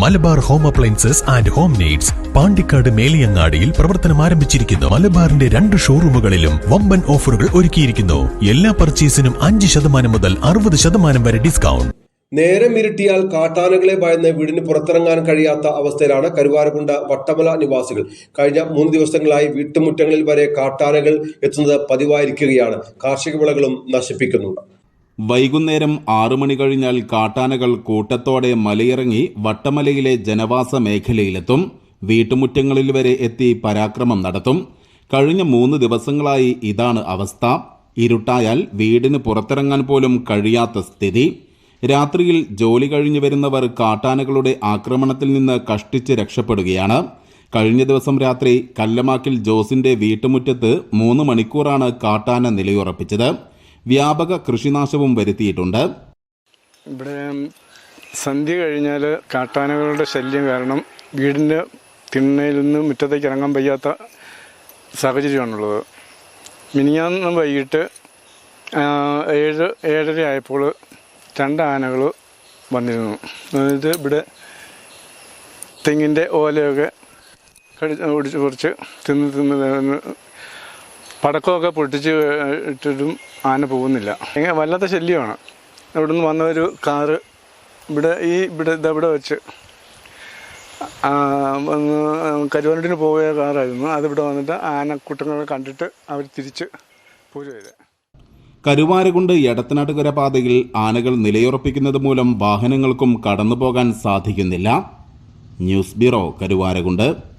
Malabar home appliances and home needs Pandikkad മേലിയങ്ങാടിയിൽ പ്രവർത്തനം ആരംഭിച്ചിരിക്കുന്നു. മലബാറിന്റെ രണ്ട് ഷോറൂമുകളിലും വമ്പൻ ഓഫറുകൾ ഒരുക്കിയിരിക്കുന്നു. എല്ലാ പർച്ചേസിനും അഞ്ച് ശതമാനം മുതൽ അറുപത് ശതമാനം വരെ ഡിസ്കൗണ്ട്. നേരം ഇരുട്ടിയാൽ കാട്ടാനകളെ ഭയന്ന് വീടിന് പുറത്തിറങ്ങാൻ കഴിയാത്ത അവസ്ഥയിലാണ് കരുവാരകുണ്ട വട്ടമല നിവാസികൾ. കഴിഞ്ഞ മൂന്ന് ദിവസങ്ങളായി വീട്ടുമുറ്റങ്ങളിൽ വരെ കാട്ടാനകൾ എത്തുന്നത് പതിവായിരിക്കുകയാണ്. കാർഷിക വിളകളും നശിപ്പിക്കുന്നുണ്ട്. വൈകുന്നേരം ആറു മണി കഴിഞ്ഞാൽ കാട്ടാനകൾ കൂട്ടത്തോടെ മലയിറങ്ങി വട്ടമലയിലെ ജനവാസ മേഖലയിലെത്തും. വീട്ടുമുറ്റങ്ങളിൽ വരെ എത്തി പരാക്രമം നടത്തും. കഴിഞ്ഞ മൂന്ന് ദിവസങ്ങളായി ഇതാണ് അവസ്ഥ. ഇരുട്ടായാൽ വീടിന് പുറത്തിറങ്ങാൻ പോലും കഴിയാത്ത സ്ഥിതി. രാത്രിയിൽ ജോലി കഴിഞ്ഞു വരുന്നവർ കാട്ടാനകളുടെ ആക്രമണത്തിൽ നിന്ന് കഷ്ടിച്ച് രക്ഷപ്പെടുകയാണ്. കഴിഞ്ഞ ദിവസം രാത്രി കല്ലമാക്കിൽ ജോസിന്റെ വീട്ടുമുറ്റത്ത് മൂന്ന് മണിക്കൂറാണ് കാട്ടാന നിലയുറപ്പിച്ചത്. വ്യാപക കൃഷിനാശവും വരുത്തിയിട്ടുണ്ട്. ഇവിടെ സന്ധ്യ കഴിഞ്ഞാൽ കാട്ടാനകളുടെ ശല്യം കാരണം വീടിന്റെ തിണ്ണയിൽ നിന്ന് മുറ്റത്തേക്ക് ഇറങ്ങാൻ വയ്യാത്ത സാഹചര്യമാണുള്ളത്. മിനിഞ്ഞാന്ന് വൈകിട്ട് ഏഴ് ഏഴര ആയപ്പോൾ രണ്ട് ആനകൾ വന്നിരുന്നു. അതായത് ഇവിടെ തെങ്ങിന്റെ ഓലയൊക്കെ കടി ഒടിച്ച് കുറച്ച് തിന്ന് തിന്ന് പടക്കമൊക്കെ പൊട്ടിച്ച് ഇട്ടിട്ടും ആന പോകുന്നില്ല. എങ്ങനെ വല്ലാത്ത ശല്യമാണ്. ഇവിടെ നിന്ന് വന്ന ഒരു കാറ് ഇവിടെ ഈ ഇവിടെ ഇതവിടെ വെച്ച് കരുവാരണ്ടിന് പോയ കാറായിരുന്നു. അതിവിടെ വന്നിട്ട് ആനക്കൂട്ടങ്ങളെ കണ്ടിട്ട് അവർ തിരിച്ച് പൂജ കരുവാരകുണ്ട് എടത്തനാട്ടുകര പാതയിൽ ആനകൾ നിലയുറപ്പിക്കുന്നത് മൂലം വാഹനങ്ങൾക്കും കടന്നുപോകാൻ സാധിക്കുന്നില്ല. News bureau Karuvarakundu.